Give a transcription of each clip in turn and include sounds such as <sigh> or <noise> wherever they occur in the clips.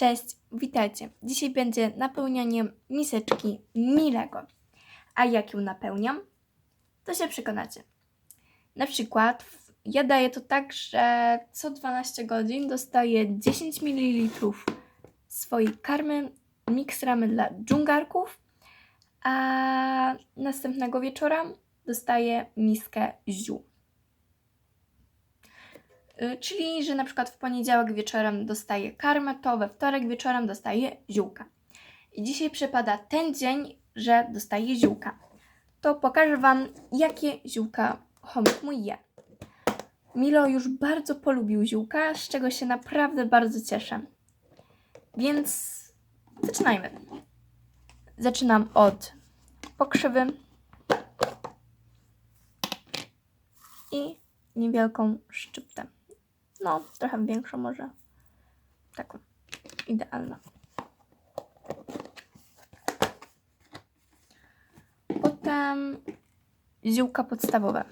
Cześć, witajcie. Dzisiaj będzie napełnianie miseczki Milego. A jak ją napełniam? To się przekonacie. Na przykład ja daję to tak, że co 12 godzin dostaję 10 ml swojej karmy, miksramy dla dżungarków, a następnego wieczora dostaję miskę ziół. Y, Czyli, że na przykład w poniedziałek wieczorem dostaję karmę, to we wtorek wieczorem dostaję ziółka. I dzisiaj przypada ten dzień, że dostaję ziółka. To pokażę Wam, jakie ziółka chomik mój je. Milo już bardzo polubił ziółka, z czego się naprawdę bardzo cieszę. Więc zaczynajmy. Zaczynam od pokrzywy i niewielką szczyptę. No, trochę większą może. Taką idealną. Potem ziółka podstawowe.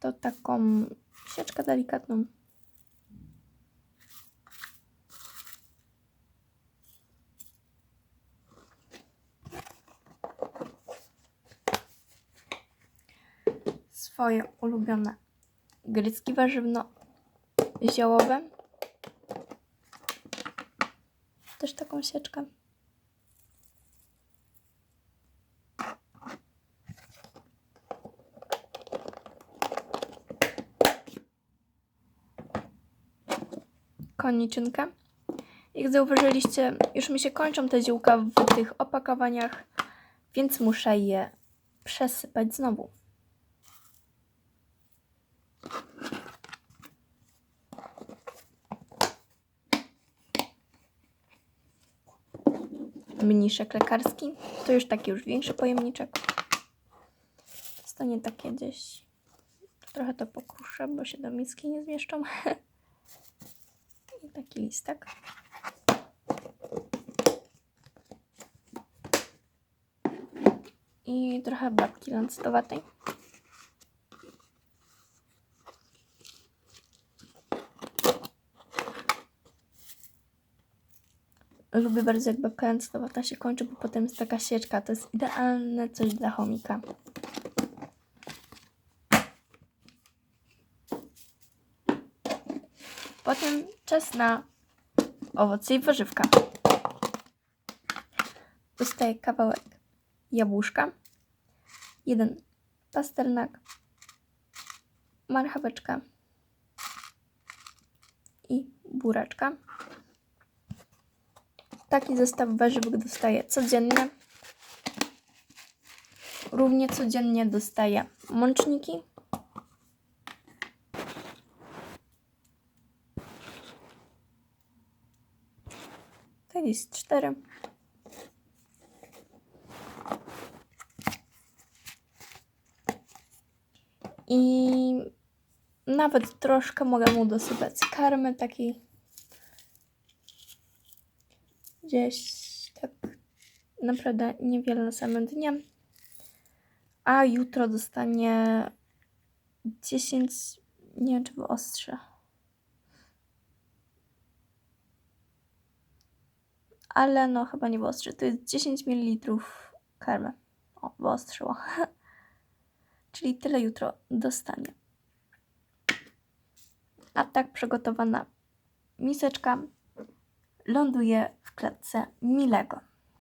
To taką sieczkę delikatną. Swoje ulubione gryzki warzywno-ziołowe. Też taką sieczkę. Koniczynkę. Jak zauważyliście, już mi się kończą te ziółka w tych opakowaniach, więc muszę je przesypać znowu. Mniszek lekarski. To już taki już większy pojemniczek. Jest to nie takie gdzieś. Trochę to pokruszę, bo się do miski nie zmieszczą. <laughs> I taki listek. I trochę babki lancetowatej. Lubię bardzo jak babka lancetowata się kończy, bo potem jest taka sieczka. To jest idealne coś dla chomika. Potem czas na owoce i warzywka. Dostaję kawałek jabłuszka, jeden pasternak, marchaweczka i buraczka. Taki zestaw warzywek dostaję codziennie. Równie codziennie dostaję mączniki. To jest cztery. I nawet troszkę mogę mu dosypać karmy takiej gdzieś tak naprawdę niewiele na samym dnie. A jutro dostanie 10, nie wiem czy w ostrze. Ale no chyba nie w ostrze. To jest 10 ml karmy. O, wyostrzyło. <laughs> Czyli tyle jutro dostanie. A tak przygotowana miseczka ląduje w klatce Milego.